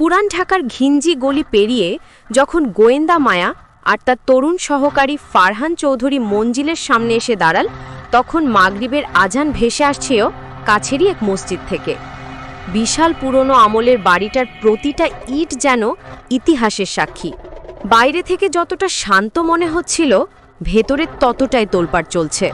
পুরান ঢাকার ঘিঞ্জি গলি পেরিয়ে যখন গোয়েন্দা মায়া আর তার তরুণ সহকারী ফারহান চৌধুরী মঞ্জিলের সামনে এসে দাঁড়াল, তখন মাগরিবের আজান ভেসে আসছেও কাছেরই এক মসজিদ থেকে। বিশাল পুরনো আমলের বাড়িটার প্রতিটা ইট যেন ইতিহাসের সাক্ষী। বাইরে থেকে যতটা শান্ত মনে হচ্ছিল, ভেতরে ততটাই তোলপাড় চলছে।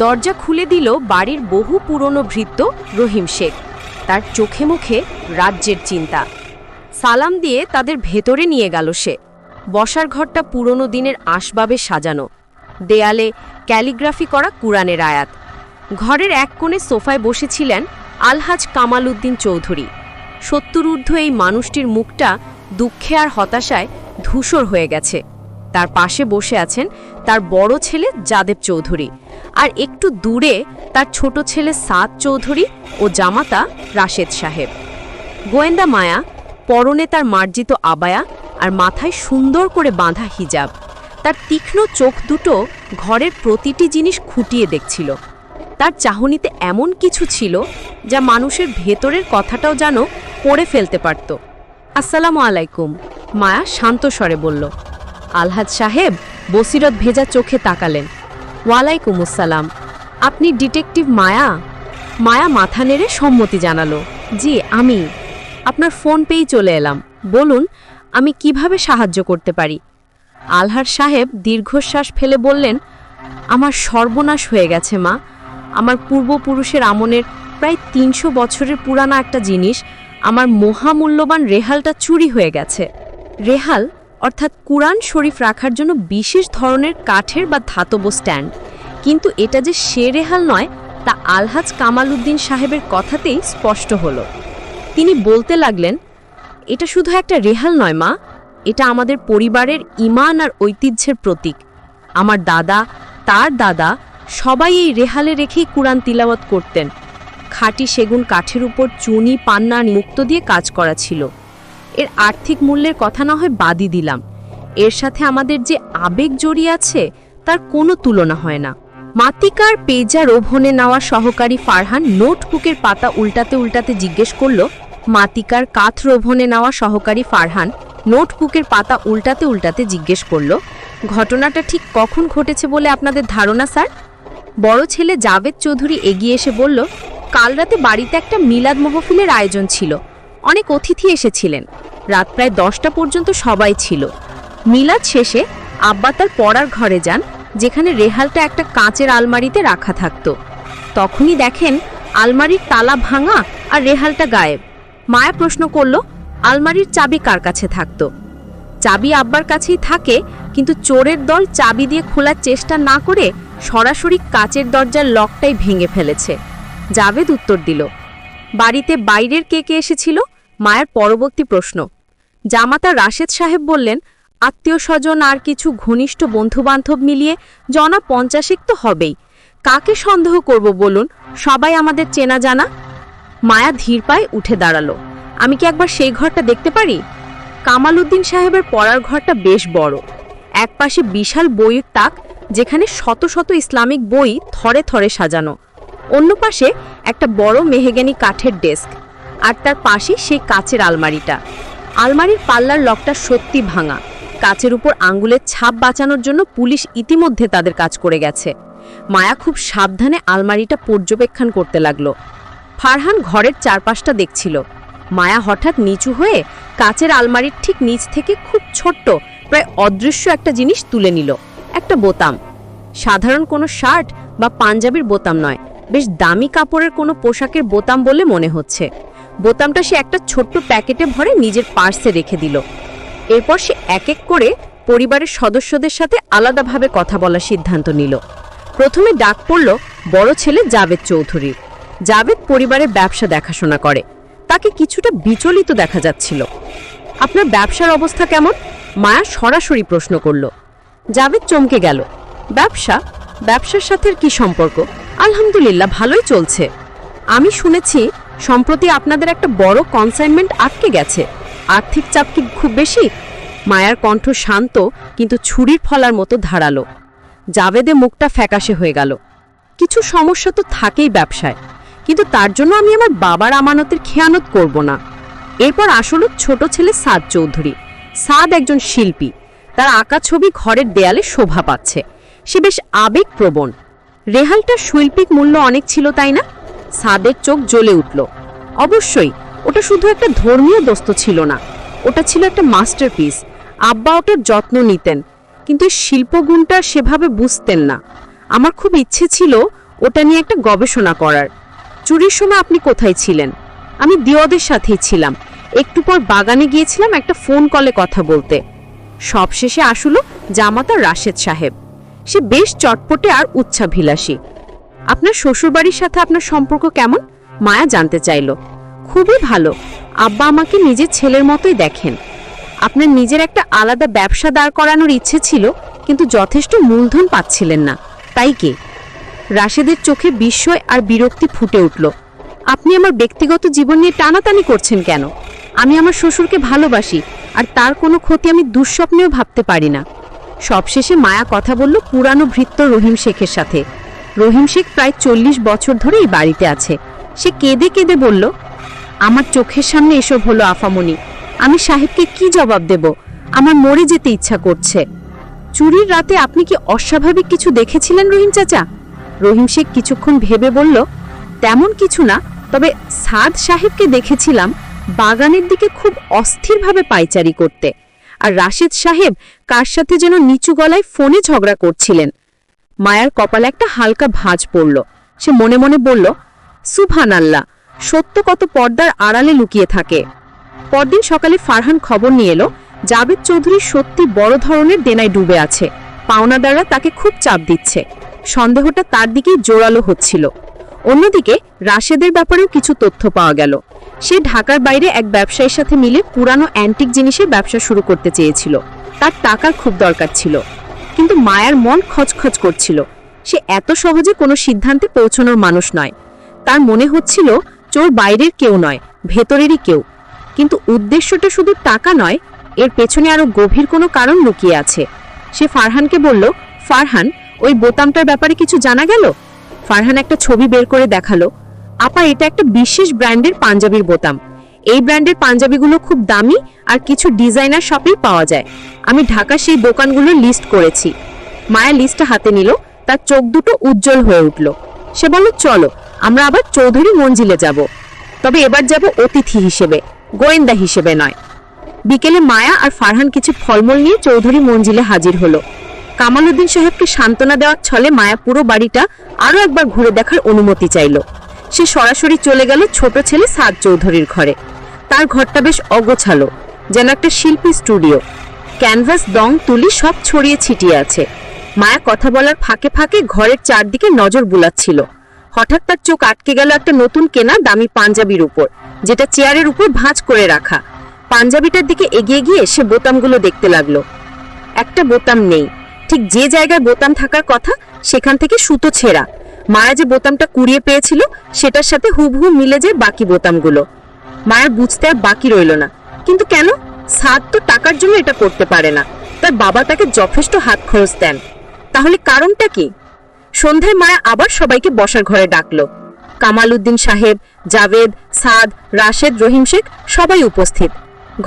দরজা খুলে দিল বাড়ির বহু পুরনো ভৃত্য রহিম শেখ। তার চোখে মুখে রাজ্যের চিন্তা। সালাম দিয়ে তাদের ভেতরে নিয়ে গেল সে। বসার ঘরটা পুরনো দিনের আসবাবে সাজানো। দেয়ালে ক্যালিগ্রাফি করা কুরআনের আয়াত। ঘরের এক কোণে সোফায় বসেছিলেন আলহাজ কামাল উদ্দিন চৌধুরী সত্তরূর্ধ্ব এই মানুষটির মুখটা দুঃখে আর হতাশায় ধূসর হয়ে গেছে। তার পাশে বসে আছেন তার বড় ছেলে যাদেব চৌধুরী আর একটু দূরে তার ছোট ছেলে সাদ চৌধুরী ও জামাতা রাশেদ সাহেব। গোয়েন্দা মায়া পরনে তার মার্জিত আবায়া আর মাথায় সুন্দর করে বাঁধা হিজাব। তার তীক্ষ্ণ চোখ দুটো ঘরের প্রতিটি জিনিস খুঁটিয়ে দেখছিল। তার চাহনিতে এমন কিছু ছিল যা মানুষের ভেতরের কথাটাও যেন পড়ে ফেলতে পারত। আসসালামু আলাইকুম। মায়া শান্ত স্বরে বলল। আলহাজ সাহেব, বসিরত ভেজা চোখে তাকালেন। ওয়ালাইকুম আসসালাম। আপনি ডিটেকটিভ মায়া? মায়া মাথা নেড়ে সম্মতি জানালো। জি, আমি। আপনার ফোন পেয়েই চলে এলাম। বলুন, আমি কীভাবে সাহায্য করতে পারি? আলহার সাহেব দীর্ঘশ্বাস ফেলে বললেন, আমার সর্বনাশ হয়ে গেছে, মা। আমার পূর্বপুরুষের আমনের প্রায় তিনশো বছরের পুরানা একটা জিনিস, আমার মহামূল্যবান রেহালটা চুরি হয়ে গেছে। রেহাল, অর্থাৎ কুরআন শরীফ রাখার জন্য বিশেষ ধরনের কাঠের বা ধাতব স্ট্যান্ড। কিন্তু এটা যে সে রেহাল নয়, তা আলহাজ কামাল উদ্দিন সাহেবের কথাতেই স্পষ্ট হলো। তিনি বলতে লাগলেন, এটা শুধু একটা রেহাল নয়, মা। এটা আমাদের পরিবারের ইমান আর ঐতিহ্যের প্রতীক। আমার দাদা, তার দাদা, সবাই এই রেহালে রেখেই কুরআন তিলাওয়াত করতেন। খাঁটি সেগুন কাঠের উপর চুনি, পান্না মুক্ত দিয়ে কাজ করা ছিল। এর আর্থিক মূল্যের কথা না হয় বাদই দিলাম। এর সাথে আমাদের যে আবেগ জড়িয়ে আছে, তার কোনো তুলনা হয় না। মাতিকার পেজা রোভনে নেওয়া সহকারী ফারহান নোটবুকের পাতা উল্টাতে উল্টাতে জিজ্ঞেস করল, মাতিকার কাঠ রোভনে নেওয়া সহকারী ফারহান নোটবুকের পাতা উল্টাতে উল্টাতে জিজ্ঞেস করল, ঘটনাটা ঠিক কখন ঘটেছে বলে আপনাদের ধারণা, স্যার? বড় ছেলে জাভেদ চৌধুরী এগিয়ে এসে বলল, কাল রাতে বাড়িতে একটা মিলাদ মহফিলের আয়োজন ছিল। অনেক অতিথি এসেছিলেন। রাত প্রায় দশটা পর্যন্ত সবাই ছিল। মিলাদ শেষে আব্বা তার পড়ার ঘরে যান। যেখানে রেহালটা একটা কাঁচের আলমারিতে রাখা থাকতো। তখনই দেখেন আলমারির তালা ভাঙা আর রেহালটা গায়েব। মায়া প্রশ্ন করল, আলমারির চাবি কার কাছে থাকতো? চাবি আব্বার কাছেই থাকে, কিন্তু চোরের দল চাবি দিয়ে খোলার চেষ্টা না করে সরাসরি কাচের দরজার লকটাই ভেঙে ফেলেছে। জাভেদ উত্তর দিল, বাড়িতে বাইরের কে কে এসেছিল? মায়ের পরবর্তী প্রশ্ন, জামাতা রাশেদ সাহেব বললেন আত্মীয় স্বজন আর কিছু ঘনিষ্ঠ বন্ধুবান্ধব মিলিয়ে জনা পঞ্চাশেক তো হবেই। কাকে সন্দেহ করব বলুন? সবাই আমাদের চেনা জানা? মায়া ধীর পায়ে উঠে দাঁড়াল। আমি কি একবার সেই ঘরটা দেখতে পারি? কামাল উদ্দিন সাহেবের পড়ার ঘরটা বেশ বড়। একপাশে বিশাল বইয়ের তাক, যেখানে শত শত ইসলামিক বই থরে থরে সাজানো। অন্য পাশে একটা বড় মেহেগানি কাঠের ডেস্ক, আর তার পাশে সেই কাচের আলমারিটা। আলমারির পাল্লার লকটা সত্যি ভাঙা। কাচের উপর আঙ্গুলের ছাপ বাঁচানোর জন্য পুলিশ ইতিমধ্যে তাদের কাজ করে গেছে। মায়া খুব সাবধানে আলমারিটা পর্যবেক্ষণ করতে লাগল। ফারহান ঘরের চারপাশটা দেখছিল। মায়া হঠাৎ নিচু হয়ে কাচের আলমারির ঠিক নিচ থেকে খুব ছোট্ট, প্রায় অদৃশ্য একটা জিনিস তুলে নিল। একটা বোতাম। সাধারণ কোনো শার্ট বা পাঞ্জাবির বোতাম নয়। বেশ দামি কাপড়ের কোনো পোশাকের বোতাম বলে মনে হচ্ছে। বোতামটা সে একটা ছোট্ট প্যাকেটে ভরে নিজের পার্সে রেখে দিল। এরপর সে এক এক করে পরিবারের সদস্যদের সাথে আলাদাভাবে কথা বলার সিদ্ধান্ত নিল। প্রথমে ডাক পড়ল, বড় ছেলে জাভেদ চৌধুরীর। জাভেদ পরিবারের ব্যবসা দেখাশোনা করে। তাকে কিছুটা বিচলিত দেখা যাচ্ছিল। আপনার ব্যবসার অবস্থা কেমন? মায়া সরাসরি প্রশ্ন করল। জাভেদ চমকে গেল। ব্যবসা? ব্যবসার সাথে কি সম্পর্ক? আলহামদুলিল্লাহ, ভালোই চলছে। আমি শুনেছি, সম্প্রতি আপনাদের একটা বড় কনসাইনমেন্ট আটকে গেছে। আর্থিক চাপ কি খুব বেশি? মায়ার কণ্ঠ শান্ত, কিন্তু ছুরির ফলার মতো ধারালো। জাভেদে মুখটা ফ্যাকাশে হয়ে গেল। কিছু সমস্যা তো থাকেই ব্যবসায়, কিন্তু তার জন্য আমি আমার বাবার আমানতের খেয়ানত করব না। এরপর আসলো ছোট ছেলে সাদ চৌধুরী। সাদ একজন শিল্পী। তার আঁকা ছবি ঘরের দেয়ালে শোভা পাচ্ছে। সে বেশ আবেগপ্রবণ। রেহালটার শৈল্পিক মূল্য অনেক ছিল, তাই না? সাদের চোখ জ্বলে উঠল। অবশ্যই ওটা শুধু একটা ধর্মীয় দোস্ত ছিল না, ওটা ছিল একটা মাস্টারপিস আব্বা ওটার যত্ন নিতেন, কিন্তু শিল্পগুণটা সেভাবে বুঝতেন না। আমার খুব ইচ্ছে ছিল ওটা নিয়ে একটা গবেষণা করার। চুরির সময় আপনি কোথায় ছিলেন? আমি দিওদের সাথেই ছিলাম। একটু পর বাগানে গিয়েছিলাম একটা ফোন কলে কথা বলতে। সবশেষে আসলো জামাতা রাশেদ সাহেব। সে বেশ চটপটে আর উচ্ছাভিলাষী। আপনার শ্বশুরবাড়ির সাথে আপনার সম্পর্ক কেমন? মায়া জানতে চাইল। খুবই ভালো। আব্বা আমাকে নিজের ছেলের মতোই দেখেন। আপনার নিজের একটা আলাদা ব্যবসা দাঁড় করানোর ইচ্ছে ছিল, কিন্তু যথেষ্ট মূলধন পাচ্ছিলেন না। তাই কি? রাশেদের চোখে বিস্ময় আর বিরক্তি ফুটে উঠল। আপনি আমার ব্যক্তিগত জীবন নিয়ে টানাটানি করছেন কেন? আমি আমার শ্বশুরকে ভালোবাসি, আর তার কোনো ক্ষতি আমি দুঃস্বপ্নেও ভাবতে পারি না। সবশেষে মায়া কথা বলল পুরানো ভৃত্য রহিম শেখের সাথে। রহিম শেখ প্রায় চল্লিশ বছর ধরে এই বাড়িতে আছে। সে কেঁদে কেঁদে বলল আমার চোখের সামনে এসব হলো আফামনি। আমি সাহেবকে কি জবাব দেব? আমার মরে যেতে ইচ্ছা করছে। চুরির রাতে আপনি কি অস্বাভাবিক কিছু দেখেছিলেন রহিম চাচা? রহিম শেখ কিছুক্ষণ ভেবে বলল, তেমন কিছু না, তবে সাদ সাহেবকে দেখেছিলাম বাগানের দিকে খুব অস্থিরভাবে পাইচারি করতে। আর রাশেদ সাহেব কার সাথে যেন নিচু গলায় ফোনে ঝগড়া করছিলেন। মায়ার কপালে একটা হালকা ভাঁজ পড়ল। সে মনে মনে বলল সুভান আল্লাহ সত্য কত পর্দার আড়ালে লুকিয়ে থাকে। পরদিন সকালে ফারহান খবর নিয়ে এলো, জাবেদ চৌধুরী সত্যি বড় ধরনের দেনায় ডুবে আছে। পাওনাদাররা তাকে খুব চাপ দিচ্ছে। সন্দেহটা তার দিকেই জোরালো হচ্ছিল। অন্যদিকে রাশেদের ব্যাপারেও কিছু তথ্য পাওয়া গেল। সে ঢাকার বাইরে এক ব্যবসায়ীর সাথে মিলে পুরানো অ্যান্টিক জিনিসের ব্যবসা শুরু করতে চেয়েছিল। তার টাকার খুব দরকার ছিল। কিন্তু মায়ার মন খচখচ করছিল। সে এত সহজে কোনো সিদ্ধান্তে পৌঁছানোর মানুষ নয়। তার মনে হচ্ছিল চোর বাইরের কেউ নয়, ভেতরেরই কেউ। কিন্তু উদ্দেশ্যটা শুধু টাকা নয়, এর পেছনে আরও গভীর কোনো কারণ লুকিয়ে আছে। সে ফারহানকে বলল, ফারহান, ওই বোতামটার ব্যাপারে কিছু জানা গেল? ফারহান একটা ছবি বের করে দেখাল। আপা, এটা একটা বিশেষ ব্র্যান্ডের পাঞ্জাবির বোতাম। এই ব্র্যান্ডের পাঞ্জাবিগুলো খুব দামি আর কিছু ডিজাইনার শপেই পাওয়া যায়। আমি ঢাকা সেই দোকানগুলোর লিস্ট করেছি। মায়া লিস্টটা হাতে নিল, তার চোখ দুটো উজ্জ্বল হয়ে উঠল। সে বলল, চলো। আমরা আবার চৌধুরী মঞ্জিলে যাব। তবে এবার যাব অতিথি হিসেবে, গোয়েন্দা হিসেবে নয়। বিকেলে মায়া আর ফারহান কিছু ফলমূল নিয়ে চৌধুরী মঞ্জিলে হাজির হলো। কামালউদ্দিন সাহেবকে সান্ত্বনা দেওয়ার ছলে মায়া পুরো বাড়িটা আরও একবার ঘুরে দেখার অনুমতি চাইল। সে সরাসরি চলে গেল ছোট ছেলে সাদ চৌধুরীর ঘরে। তার ঘরটা বেশ অগোছালো, যেন একটা শিল্পী স্টুডিও। ক্যানভাস, দং, তুলি সব ছড়িয়ে ছিটিয়ে আছে। মায়া কথা বলার ফাঁকে ফাঁকে ঘরের চারদিকে নজর বুলাচ্ছিল। হঠাৎ তার চোখ আটকে গেল একটা নতুন কেনা দামি পাঞ্জাবির উপর, যেটা চেয়ারের উপর ভাঁজ করে রাখা। পাঞ্জাবিটার দিকে এগিয়ে গিয়ে সে বোতামগুলো দেখতে লাগল। একটা বোতাম নেই। ঠিক যে জায়গায় বোতাম থাকার কথা, সেখান থেকে সুতো ছেঁড়া। মায়া যে বোতামটা কুড়িয়ে পেয়েছিল, সেটার সাথে হুবহু মিলে যায় বাকি বোতামগুলো। মায়ার বুঝতে আর বাকি রইল না। কিন্তু কেন? সাদ তো টাকার জন্য এটা করতে পারে না। তার বাবা তাকে যথেষ্ট হাত খরচ দেন। তাহলে কারণটা কি? সন্ধ্যায় মায়া আবার সবাইকে বসার ঘরে ডাকলো। কামাল উদ্দিন সাহেব, জাভেদ, সাদ, রাশেদ, রহিম শেখ সবাই উপস্থিত।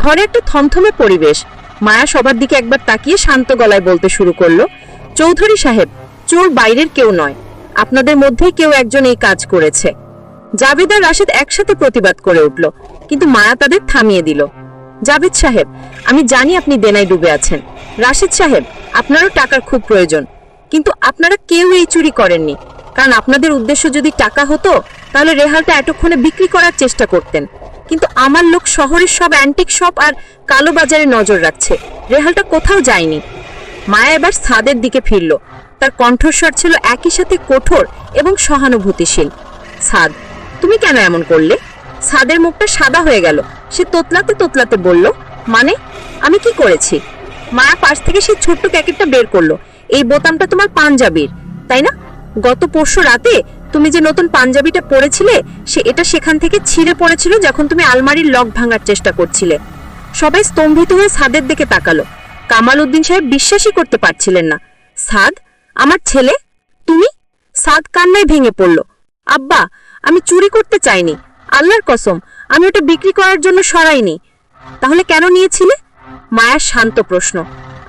ঘরে একটা থমথমে পরিবেশ। মায়া সবার দিকে একবার তাকিয়ে শান্ত গলায় বলতে শুরু করল, চৌধুরী সাহেব, চোর বাইরের কেউ নয়। আপনাদের মধ্যেই কেউ একজন এই কাজ করেছে। জাভেদ আর রাশেদ একসাথে প্রতিবাদ করে উঠল, কিন্তু মায়া তাদের থামিয়ে দিল। জাভেদ সাহেব, আমি জানি আপনি দেনায় ডুবে আছেন। রাশেদ সাহেব, আপনারও টাকার খুব প্রয়োজন। কিন্তু আপনারা কেউ এই চুরি করেননি। কারণ আপনাদের উদ্দেশ্য যদি টাকা হতো, তাহলে রেহালটা এতক্ষণে বিক্রি করার চেষ্টা করতেন। কিন্তু আমার লোক শহরের সব অ্যান্টিক শপ আর কালো বাজারে নজর রাখছে। রেহালটা কোথাও যায়নি। মায়া এবার সাদের দিকে ফিরল। তার কণ্ঠস্বর ছিল একই সাথে কঠোর এবং সহানুভূতিশীল। সাদ তুমি কেন এমন করলে? সাদের মুখটা সাদা হয়ে গেল। সে তোতলাতে তোতলাতে বলল মানে আমি কি করেছি? মায়া পাশ থেকে সে ছোট্ট প্যাকেটটা বের করল। এই বোতামটা তোমার পাঞ্জাবির, তাই না? গত পরশু রাতে তুমি যে নতুন পাঞ্জাবিটা পরেছিলে, সে এটা সেখান থেকে ছিঁড়ে পড়েছিল যখন তুমি আলমারির লক ভাঙার চেষ্টা করছিলে। সবাই স্তম্ভিত হয়ে সাদের দিকে তাকালো। কামাল উদ্দিন সাহেব বিশ্বাসই করতে পারছিলেন না। সাদ, আমার ছেলে? তুমি? সাদ কান্নায় ভেঙে পড়ল। আব্বা, আমি চুরি করতে চাইনি। আল্লাহর কসম, আমি ওটা বিক্রি করার জন্য সরাইনি। তাহলে কেন নিয়েছিলে? মায়ার শান্ত প্রশ্ন।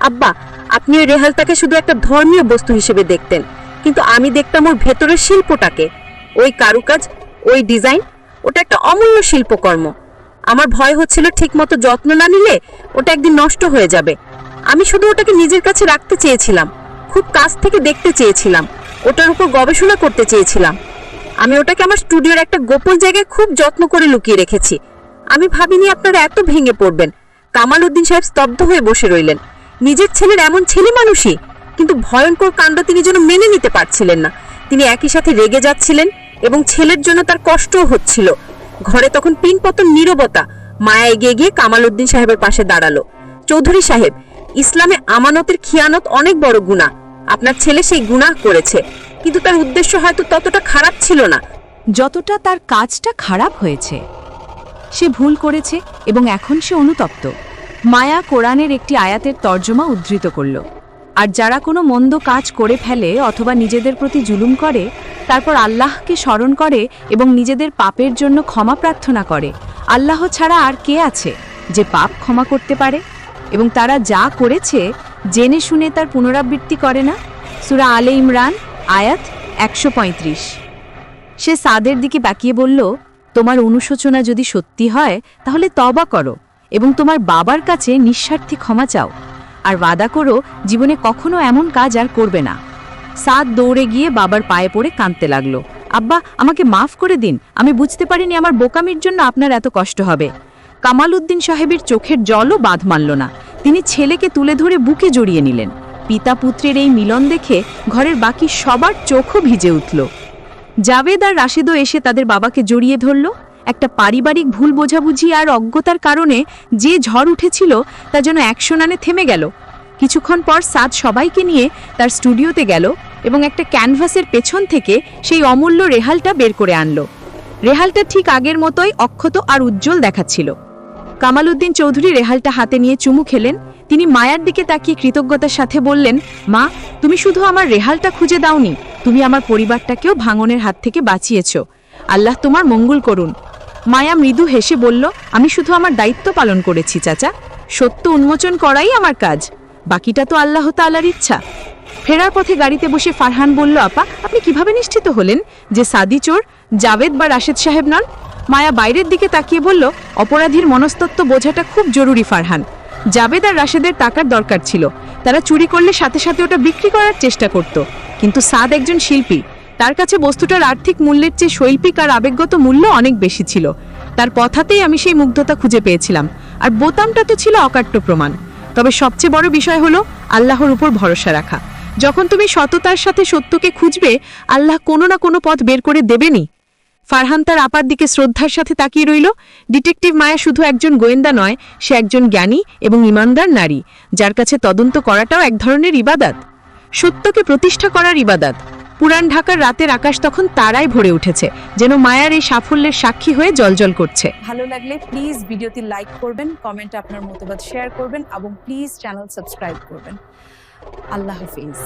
আব্বা আপনি ওই রেহালটাকে শুধু একটা ধর্মীয় বস্তু হিসেবে দেখতেন, কিন্তু আমি দেখতাম ওর ভেতরের শিল্পটাকে। ওই কারুকাজ, ওই ডিজাইন, ওটা একটা অমূল্য শিল্পকর্ম। আমার ভয় হচ্ছিল ঠিকমতো যত্ন না নিলে ওটা একদিন নষ্ট হয়ে যাবে। আমি শুধু ওটাকে নিজের কাছে রাখতে চেয়েছিলাম, খুব কাছ থেকে দেখতে চেয়েছিলাম, ওটার উপর গবেষণা করতে চেয়েছিলাম। আমি ওটাকে আমার স্টুডিওর একটা গোপন জায়গায় খুব যত্ন করে লুকিয়ে রেখেছি। আমি ভাবিনি আপনারা এত ভেঙে পড়বেন। কামাল উদ্দিন সাহেব স্তব্ধ হয়ে বসে রইলেন। নিজের ছেলের এমন ছেলে মানুষই, কিন্তু ভয়ঙ্কর কাণ্ড তিনি যেন মেনে নিতে পারছিলেন না। তিনি একই সাথে রেগে যাচ্ছিলেন এবং ছেলের জন্য তার কষ্টও হচ্ছিল। ঘরে তখন পিনপতন নীরবতা মায়া এগিয়ে গিয়ে কামাল উদ্দিন সাহেবের পাশে দাঁড়াল। চৌধুরী সাহেব, ইসলামে আমানতের খিয়ানত অনেক বড় গুনাহ। আপনার ছেলে সেই গুনাহ করেছে, কিন্তু তার উদ্দেশ্য হয়তো ততটা খারাপ ছিল না। যতটা তার কাজটা খারাপ হয়েছে, সে ভুল করেছে এবং এখন সে অনুতপ্ত। মায়া কোরআনের একটি আয়াতের তর্জমা উদ্ধৃত করল। আর যারা কোনো মন্দ কাজ করে ফেলে অথবা নিজেদের প্রতি জুলুম করে, তারপর আল্লাহকে স্মরণ করে এবং নিজেদের পাপের জন্য ক্ষমা প্রার্থনা করে, আল্লাহ ছাড়া আর কে আছে যে পাপ ক্ষমা করতে পারে? এবং তারা যা করেছে, জেনে শুনে তার পুনরাবৃত্তি করে না? সুরা আলে ইমরান, আয়াত একশো পঁয়ত্রিশ। সে সাদের দিকে বাকিয়ে বলল, তোমার অনুশোচনা যদি সত্যি হয়, তাহলে তবা করো। এবং তোমার বাবার কাছে নিঃস্বার্থী ক্ষমা চাও। আর ওয়াদা করো, জীবনে কখনো এমন কাজ আর করবে না। সাদ দৌড়ে গিয়ে বাবার পায়ে পড়ে কাঁদতে লাগল। আব্বা, আমাকে মাফ করে দিন। আমি বুঝতে পারিনি আমার বোকামির জন্য আপনার এত কষ্ট হবে। কামাল উদ্দিন সাহেবের চোখের জলও বাঁধ মানল না। তিনি ছেলেকে তুলে ধরে বুকে জড়িয়ে নিলেন। পিতা পুত্রের এই মিলন দেখে ঘরের বাকি সবার চোখও ভিজে উঠল। জাভেদ আর রাশেদও এসে তাদের বাবাকে জড়িয়ে ধরল। একটা পারিবারিক ভুল বোঝাবুঝি আর অজ্ঞতার কারণে যে ঝড় উঠেছিল তা যেন একশো নানে থেমে গেল। কিছুক্ষণ পর সাদ সবাইকে নিয়ে তার স্টুডিওতে গেল এবং একটা ক্যানভাসের পেছন থেকে সেই অমূল্য রেহালটা বের করে আনলো। রেহালটা ঠিক আগের মতোই অক্ষত আর উজ্জ্বল দেখাচ্ছিল। কামালউদ্দিন চৌধুরী রেহালটা হাতে নিয়ে চুমু খেলেন। তিনি মায়ার দিকে তাকিয়ে কৃতজ্ঞতার সাথে বললেন, মা, তুমি শুধু আমার রেহালটা খুঁজে দাওনি। তুমি আমার পরিবারটাকেও ভাঙনের হাত থেকে বাঁচিয়েছ। আল্লাহ তোমার মঙ্গল করুন। মায়া মৃদু হেসে বলল, আমি শুধু আমার দায়িত্ব পালন করেছি, চাচা। সত্য উন্মোচন করাই আমার কাজ। বাকিটা তো আল্লাহ তাআলার ইচ্ছা। ফেরার পথে গাড়িতে বসে ফারহান বলল, আপা, আপনি কীভাবে নিশ্চিত হলেন যে সাদি চোর, জাভেদ বা রাশেদ সাহেব নন? মায়া বাইরের দিকে তাকিয়ে বলল, অপরাধীর মনস্তত্ত্ব বোঝাটা খুব জরুরি, ফারহান। জাভেদ আর রাশেদের টাকার দরকার ছিল। তারা চুরি করলে সাথে সাথে ওটা বিক্রি করার চেষ্টা করত। কিন্তু সাদ একজন শিল্পী। তার কাছে বস্তুটার আর্থিক মূল্যের চেয়ে শৈল্পিক আর আবেগগত মূল্য অনেক বেশি ছিল। তার পথাতেই আমি সেই মুগ্ধতা খুঁজে পেয়েছিলাম। আর বোতামটা তো ছিল অকাট্য প্রমাণ। তবে সবচেয়ে বড় বিষয় হলো আল্লাহর উপর ভরসা রাখা। যখন তুমি সততার সাথে সত্যকে খুঁজবে, আল্লাহ কোনো না কোনো পথ বের করে দেবেনি ফারহান তার আপার দিকে শ্রদ্ধার সাথে তাকিয়ে রইল। ডিটেকটিভ মায়া শুধু একজন গোয়েন্দা নয়, সে একজন জ্ঞানী এবং ইমানদার নারী, যার কাছে তদন্ত করাটাও এক ধরনের ইবাদাত। সত্যকে প্রতিষ্ঠা করার ইবাদাত। পুরান ঢাকার রাতের আকাশ তখন তারাই ভরে উঠেছে, যেন মায়ার এই সাফল্যের সাক্ষী হয়ে জলজল করছে। ভালো লাগলে প্লিজ ভিডিওটি লাইক করবেন কমেন্ট আপনার মতামত শেয়ার করবেন, এবং প্লিজ চ্যানেল সাবস্ক্রাইব করবেন। আল্লাহ হাফিজ।